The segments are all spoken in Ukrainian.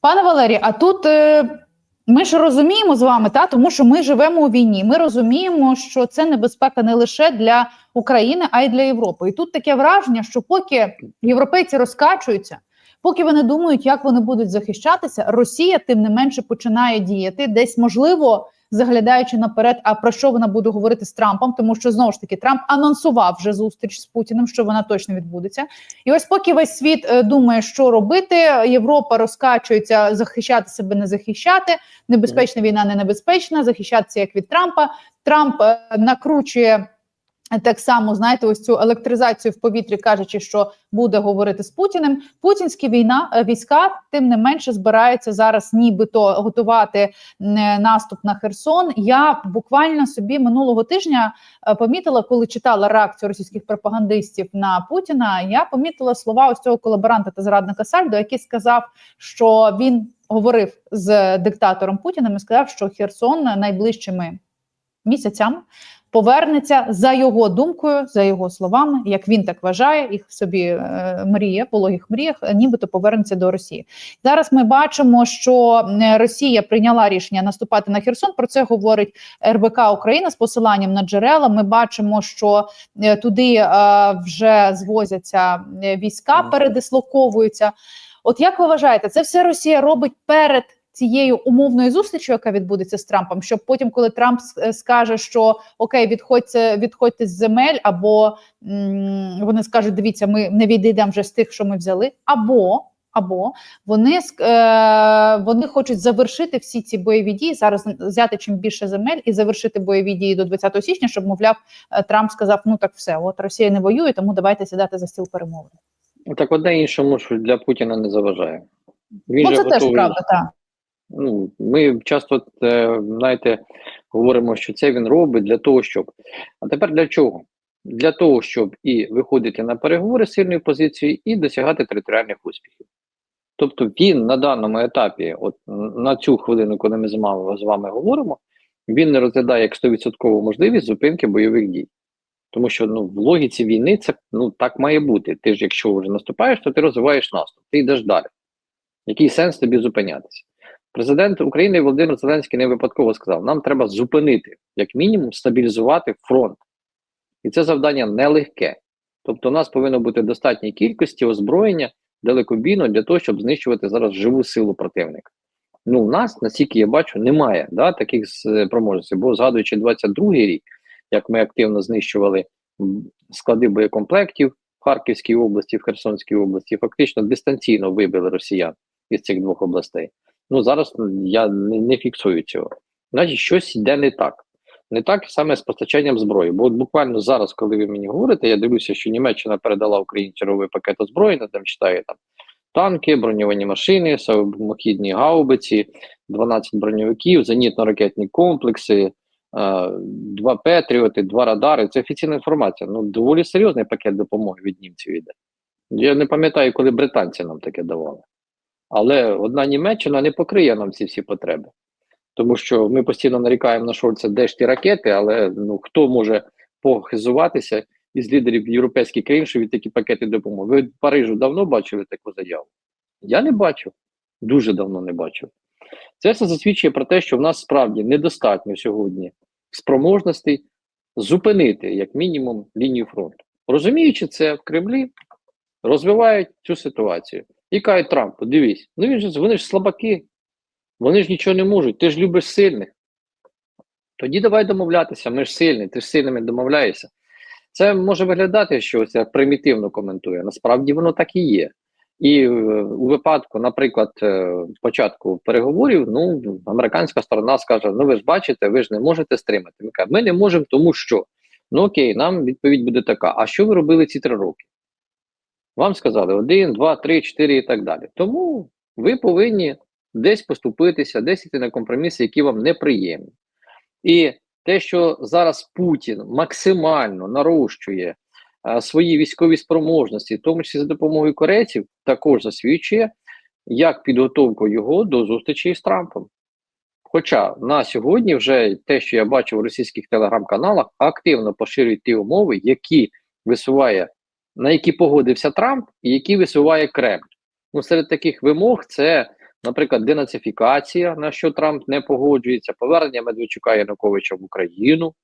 Пане Валерій, а тут е, ми ж розуміємо з вами, та тому що ми живемо у війні. Ми розуміємо, що це небезпека не лише для України, а й для Європи. І тут таке враження, що поки європейці розкачуються, поки вони думають, як вони будуть захищатися, Росія тим не менше починає діяти десь можливо. Заглядаючи наперед, а про що вона буде говорити з Трампом, тому що знову ж таки Трамп анонсував вже зустріч з Путіним, що вона точно відбудеться. І ось поки весь світ е, думає, що робити, Європа розкачується, захищати себе, не захищати. Небезпечна війна, не небезпечна, захищатися як від Трампа. Трамп е, накручує. Так само знаєте, ось цю електризацію в повітрі, кажучи, що буде говорити з Путіним. Путінські війна е, війська тим не менше збираються зараз, нібито готувати е, наступ на Херсон. Я буквально собі минулого тижня е, помітила, коли читала реакцію російських пропагандистів на Путіна. Я помітила слова ось цього колаборанта та зрадника Сальдо, який сказав, що він говорив з диктатором Путіним і сказав, що Херсон найближчими місяцями повернеться за його думкою, за його словами, як він так вважає, їх собі е, мріє, пологих мріях, е, нібито повернеться до Росії. Зараз ми бачимо, що е, Росія прийняла рішення наступати на Херсон. Про це говорить РБК Україна з посиланням на джерела. Ми бачимо, що е, туди е, вже звозяться е, війська, передислоковуються. От як ви вважаєте, це все Росія робить перед цією умовною зустрічю, яка відбудеться з Трампом, щоб потім, коли Трамп е, скаже, що окей, відходьте, відходьте з земель, або м, вони скажуть, дивіться, ми не відійдемо вже з тих, що ми взяли, або або вони е, вони хочуть завершити всі ці бойові дії зараз взяти чим більше земель і завершити бойові дії до 20 січня, щоб мовляв е, Трамп сказав: ну так все, от Росія не воює, тому давайте сідати за стіл перемовин. Так одне іншому що для Путіна не заважає. Він Ну це теж правда, так. Ну, ми часто е, знаєте, говоримо, що це він робить для того, щоб. А тепер для чого? Для того, щоб і виходити на переговори з сильною позицією, і досягати територіальних успіхів. Тобто він на даному етапі, от на цю хвилину, коли ми з вами, з вами говоримо, він не розглядає як 100% можливість зупинки бойових дій. Тому що ну, в логіці війни це ну, так має бути. Ти ж, якщо вже наступаєш, то ти розвиваєш наступ, ти йдеш далі. Який сенс тобі зупинятися? Президент України Володимир Зеленський не випадково сказав: нам треба зупинити, як мінімум, стабілізувати фронт. І це завдання нелегке. Тобто, у нас повинно бути достатній кількості озброєння далекобійно для того, щоб знищувати зараз живу силу противника. Ну, у нас, наскільки я бачу, немає да, таких з- спроможностей. Бо згадуючи 22-й рік, як ми активно знищували склади боєкомплектів в Харківській області, в Херсонській області, фактично дистанційно вибили росіян із цих двох областей. Ну зараз я не, не фіксую цього. Значить, щось йде не так. Не так саме з постачанням зброї. Бо от буквально зараз, коли ви мені говорите, я дивлюся, що Німеччина передала Україні черговий пакет озброєння, там читаю там танки, броньовані машини, самохідні гаубиці, 12 броньовиків, зенітно-ракетні комплекси, е, два Петріоти, два радари. Це офіційна інформація. Ну, доволі серйозний пакет допомоги від німців йде. Я не пам'ятаю, коли британці нам таке давали. Але одна Німеччина не покриє нам ці всі потреби. Тому що ми постійно нарікаємо на Шольца, де ж ті ракети, але ну хто може похизуватися із лідерів європейських країн, що від такі пакети допомоги? Ви в Парижу давно бачили таку заяву? Я не бачив, дуже давно не бачив. Це все засвідчує про те, що в нас справді недостатньо сьогодні спроможностей зупинити, як мінімум, лінію фронту. Розуміючи це, в Кремлі розвивають цю ситуацію. І кажуть Трампу, дивись, ну він же вони ж слабаки, вони ж нічого не можуть, ти ж любиш сильних. Тоді давай домовлятися, ми ж сильні, ти ж сильними домовляєшся. Це може виглядати, що це примітивно коментує. Насправді воно так і є. І е, у випадку, наприклад, е, початку переговорів, ну американська сторона скаже: ну ви ж бачите, ви ж не можете стримати. Ми не можемо, тому що ну окей, нам відповідь буде така: а що ви робили ці три роки? Вам сказали один, два, три, чотири і так далі. Тому ви повинні десь поступитися, десь йти на компроміси, які вам неприємні. І те, що зараз Путін максимально нарощує а, свої військові спроможності, в тому числі за допомогою корейців, також засвідчує як підготовку його до зустрічі з Трампом. Хоча на сьогодні вже те, що я бачу в російських телеграм-каналах, активно поширюють ті умови, які висуває, на які погодився Трамп, і які висуває Кремль. Ну, серед таких вимог це Наприклад, денацифікація, на що Трамп не погоджується, повернення Медведчука Януковича в Україну.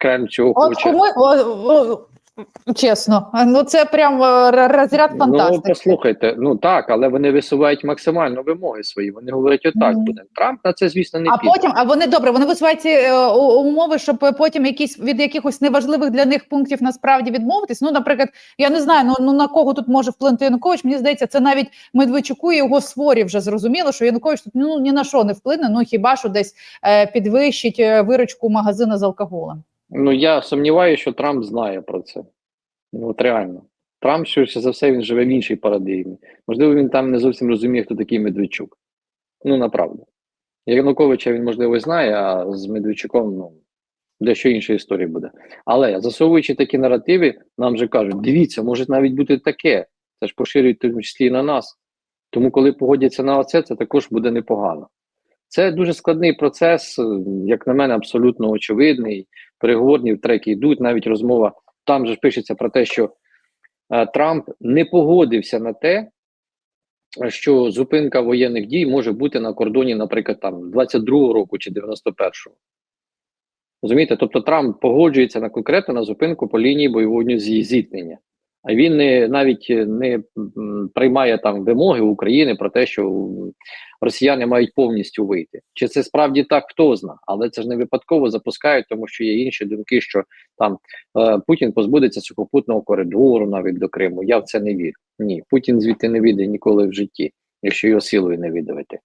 Кремль цього, От хоче. кому о, о, чесно, ну це прям е, розряд Ну, послухайте, ну так, але вони висувають максимально вимоги свої. Вони говорять, отак буде. Трамп на це, звісно, не А піде. потім, а вони добре, вони висувають ці е, умови, щоб потім якісь від якихось неважливих для них пунктів насправді відмовитись. Ну, наприклад, я не знаю, ну, ну на кого тут може вплинути Янукович. Мені здається, це навіть Медведчуку і його сворі вже зрозуміло, що Янукович тут ну ні на що не вплине. Ну хіба що десь е, підвищить е, виручку магазина з алкоголем. Ну я сумніваюся, що Трамп знає про це. Ну от реально. Трамп, швидше за все, він живе в іншій парадигмі. Можливо, він там не зовсім розуміє, хто такий Медведчук. Ну, направду. Януковича він, можливо, знає, а з Медведчуком, ну, дещо інша історія буде. Але засовуючи такі наративи, нам же кажуть: дивіться, може навіть бути таке. Це ж поширюють в тому числі і на нас. Тому, коли погодяться на оце, це також буде непогано. Це дуже складний процес, як на мене, абсолютно очевидний. Переговорні треки йдуть, навіть розмова. Там же ж пишеться про те, що е, Трамп не погодився на те, що зупинка воєнних дій може бути на кордоні, наприклад, там 22-го року чи 91-го. Розумієте? Тобто Трамп погоджується на конкретно на зупинку по лінії бойового зіткнення. Він не навіть не приймає там вимоги України про те, що росіяни мають повністю вийти. Чи це справді так, хто зна, але це ж не випадково запускають, тому що є інші думки, що там е, Путін позбудеться сухопутного коридору навіть до Криму. Я в це не вірю. Ні, Путін звідти не вийде ніколи в житті, якщо його силою не видавити.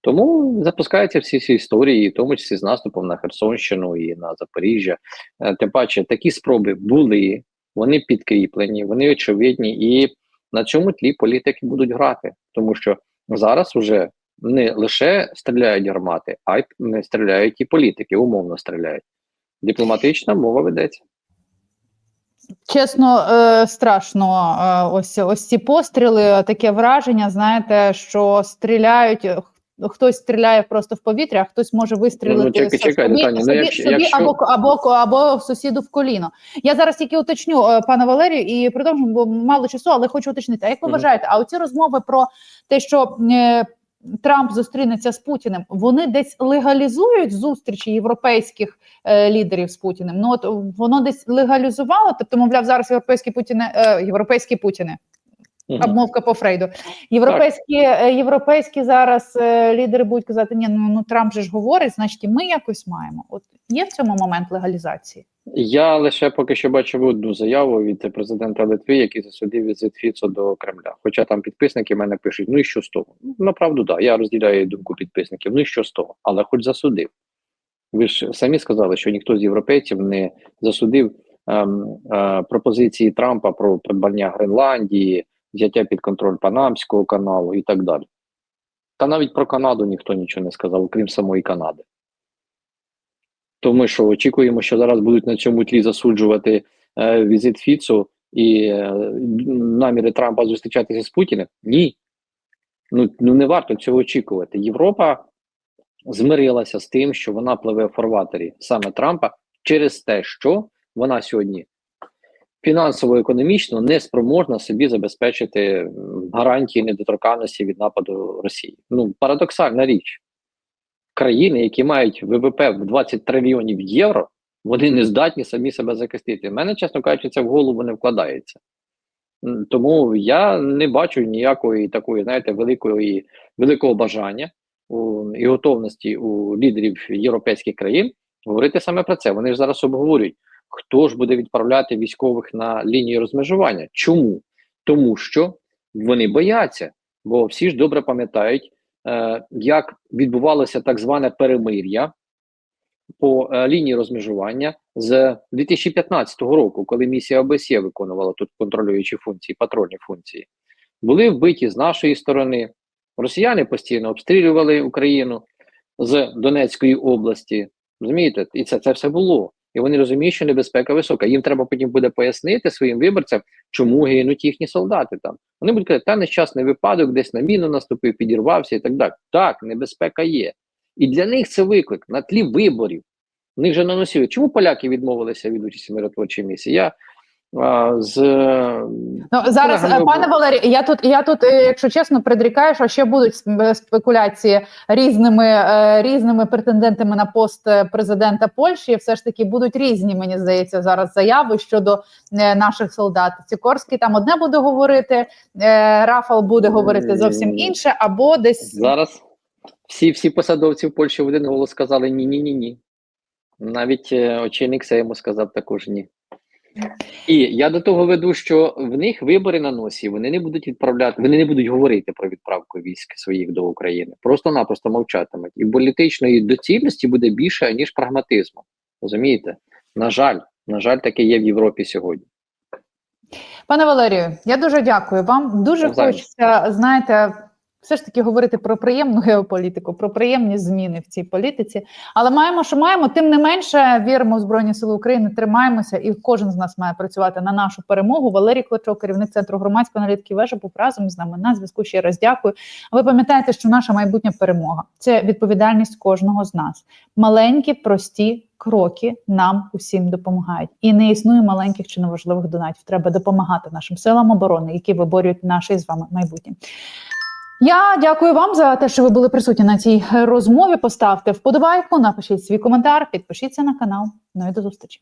Тому запускаються всі ці історії, в тому числі з наступом на Херсонщину і на Запоріжжя. Е, Тим паче, такі спроби були, вони підкріплені, вони очевидні, і на цьому тлі політики будуть грати, тому що зараз вже не лише стріляють гармати, а й стріляють і політики, умовно стріляють. Дипломатична мова ведеться. Чесно, е, страшно. Е, ось ось ці постріли, таке враження. Знаєте, що стріляють. Х- Хтось стріляє просто в повітря, а хтось може вистрілити Ну, чекай, с- чекай, собі, Таня, ну, собі, якщо- собі якщо- або, або, або сусіду в коліно. Я зараз тільки уточню, е, пане Валерію, і при тому, бо мало часу, але хочу уточнити. А як ви вважаєте, а оці розмови про те, що е, Трамп зустрінеться з Путіним, вони десь легалізують зустрічі європейських е, лідерів з Путіним? Ну от воно десь легалізувало, тобто, мовляв, зараз європейські Путіни, е, європейські Путіни. Обмовка по Фрейду. Європейські, е, європейські зараз е, лідери будуть казати, ні, ну, ну Трамп же ж говорить, значить і ми якось маємо. От є в цьому момент легалізації. Я лише поки що бачив одну заяву від президента Литви, який засудив візит Фіцо до Кремля. Хоча там підписники мене пишуть: ну і що з того? Ну, направду, да, я розділяю думку підписників. Ну і що з того? Але хоч засудив. Ви ж самі сказали, що ніхто з європейців не засудив ем, е, пропозиції Трампа про придбання Гренландії, взяття під контроль Панамського каналу і так далі. Та навіть про Канаду ніхто нічого не сказав, окрім самої Канади. То ми що очікуємо, що зараз будуть на цьому тлі засуджувати е, візит Фіцу і е, наміри Трампа зустрічатися з Путіним? Ні. Ну, ну не варто цього очікувати. Європа змирилася з тим, що вона пливе в фарватері саме Трампа через те, що вона сьогодні фінансово-економічно не спроможна собі забезпечити гарантії недоторканності від нападу Росії. Ну парадоксальна річ країни, які мають ВВП в 20 трильйонів євро, вони не здатні самі себе захистити. Мене, чесно кажучи, це в голову не вкладається. Тому я не бачу ніякої такої, знаєте, великої великого бажання у, і готовності у лідерів європейських країн говорити саме про це. Вони ж зараз обговорюють, хто ж буде відправляти військових на лінію розмежування. Чому? Тому що вони бояться, бо всі ж добре пам'ятають, е, як відбувалося так зване перемир'я по е, лінії розмежування з 2015 року, коли місія ОБСЄ виконувала тут контролюючі функції, патрульні функції, були вбиті з нашої сторони. Росіяни постійно обстрілювали Україну з Донецької області. Розумієте, і це, це все було. І вони розуміють, що небезпека висока. Їм треба потім буде пояснити своїм виборцям, чому гинуть їхні солдати там. Вони будуть казати, та нещасний випадок, десь на міну наступив, підірвався і так далі. Так, небезпека є. І для них це виклик на тлі виборів. В них же наносили. Чому поляки відмовилися від участі миротворчої місії? Я з Ну зараз, е, пане Валерію, я тут, я тут, е, якщо чесно, предрікаю, що ще будуть е, спекуляції різними е, різними претендентами на пост е, президента Польщі. Все ж таки будуть різні, мені здається, зараз заяви щодо е, наших солдат. Сікорський там одне буде говорити, е, Рафал буде говорити зовсім інше, або десь зараз всі, всі посадовці в Польщі в один голос сказали ні, ні, ні, ні. Навіть е, очільник Сейму сказав також ні. І я до того веду, що в них вибори на носі, вони не будуть відправляти, вони не будуть говорити про відправку військ своїх до України. Просто-напросто мовчатимуть. І політичної доцільності буде більше, ніж прагматизму. Розумієте? На жаль, на жаль, таке є в Європі сьогодні. Пане Валерію, я дуже дякую вам. Дуже Навзаєм. хочеться, знаєте, все ж таки говорити про приємну геополітику, про приємні зміни в цій політиці. Але маємо, що маємо. Тим не менше, віримо в Збройні Сили України, тримаємося, і кожен з нас має працювати на нашу перемогу. Валерій Клочок, керівник центру громадської аналітики вежа, був разом з нами на зв'язку. Ще раз дякую. Ви пам'ятаєте, що наша майбутня перемога це відповідальність кожного з нас. Маленькі, прості кроки нам усім допомагають. І не існує маленьких чи неважливих донатів. Треба допомагати нашим силам оборони, які виборюють наше з вами майбутнє. Я дякую вам за те, що ви були присутні на цій розмові. Поставте вподобайку, напишіть свій коментар, підпишіться на канал. Ну і до зустрічі.